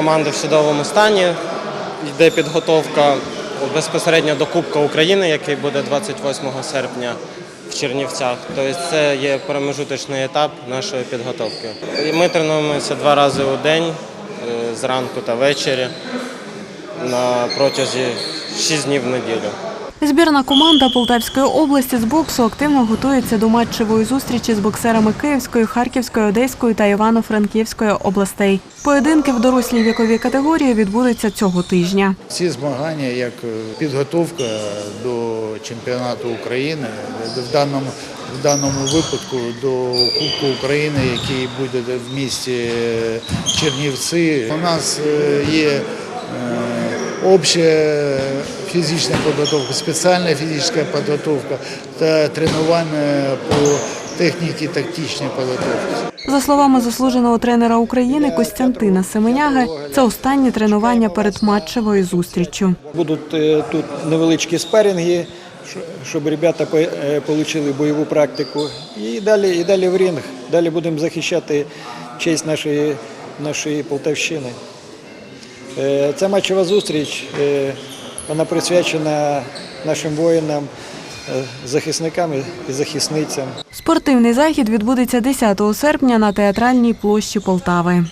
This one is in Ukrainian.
команда в чудовому стані. Йде підготовка безпосередньо до Кубка України, який буде 28 серпня в Чернівцях. Тобто це є промежуточний етап нашої підготовки. Ми тренуємося два рази у день, е, зранку та ввечері, на протязі 6 днів в неділю. Збірна команда Полтавської області з боксу активно готується до матчевої зустрічі з боксерами Київської, Харківської, Одеської та Івано-Франківської областей. Поєдинки в дорослій віковій категорії відбудуться цього тижня. Ці змагання як е, підготовка до чемпіонату України, в даному, в даному випадку до Кубку України, який буде в місті е, Чернівці. У нас е, є е, обща фізична підготовка, спеціальна фізична підготовка та тренування по техніці тактичної підготовки. За словами заслуженого тренера України Костянтина Семеняги, це останнє тренування перед матчевою зустріччю. Будуть е, тут невеличкі спарінги, щоб ребята отримали бойову практику. І далі, і далі в ринг. Далі будемо захищати честь нашої, нашої Полтавщини. Е, Ця матчева зустріч е, вона присвячена нашим воїнам, е, захисникам і захисницям. Спортивний захід відбудеться 10 серпня на театральній площі Полтави.